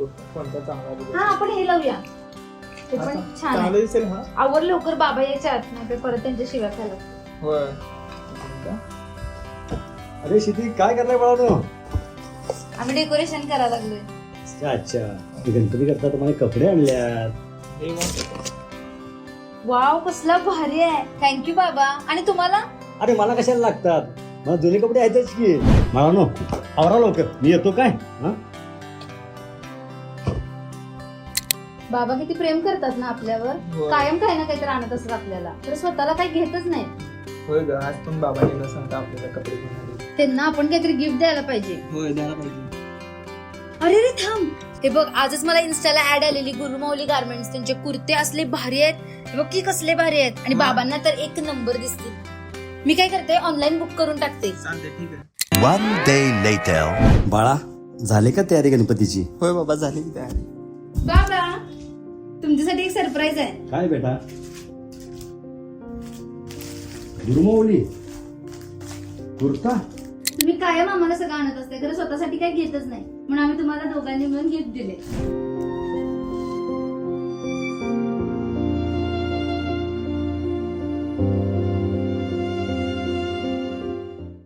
कोणता चांगला. हा आपण हे लावूया. ते पण छान आहे. चांगलं दिसेल हा? आवर लवकर बाबा यायच्या आत नाही तर परत त्यांच्या शिव्या खायला होय. अरे शिती काय करताय बाळानो? आम्ही डेकोरेशन करायला लागलोय. अच्छा. गणपती करता तुम्हाला कपडे आणल्यात. हे मग. वाव कसला भारी आहे. थँक्यू बाबा. आणि तुम्हाला? अरे मला कशाला लागतात? मला जुने कपडे आहेतच की? बाळानो आवरा लवकर. मी येतो काय? हा? बाबा किती प्रेम करतात ना आपल्यावर. होय. कायम काही ना काहीतरी आणत असतात आपल्याला. तर स्वतःला काही घेतच नाही. होय ग आज पण बाबाने न सांगता आपल्याला कपडे घेऊन आले. त्यांना आपण काहीतरी गिफ्ट द्यायला पाहिजे. होय द्यायला पाहिजे. अरे रे थांब. हे बघ आजच मला इन्स्टाला ऍड आलेली गुरुमौली गार्मेंट्स त्यांचे कुर्ते असले भारी आहेत. हे बघ की कसले भारी आहेत. आणि हा. बाबांना तर एक नंबर दिसतील. मी काय करते ऑनलाईन बुक करून टाकते. चालते ठीक आहे. One day later. बाळा झाले का तयारी गणपतीची? होय बाबा झाली की तयारी. बाबा तुमच्यासाठी एक सरप्राईज आहे. काय बेटा? गुरुमावली कुर्ता? तुम्ही कायम आम्हाला सगळं आणत असते खरं स्वतःसाठी काही घेतच नाही. म्हणून आम्ही तुम्हाला दोघांनी मिळून गिफ्ट दिले.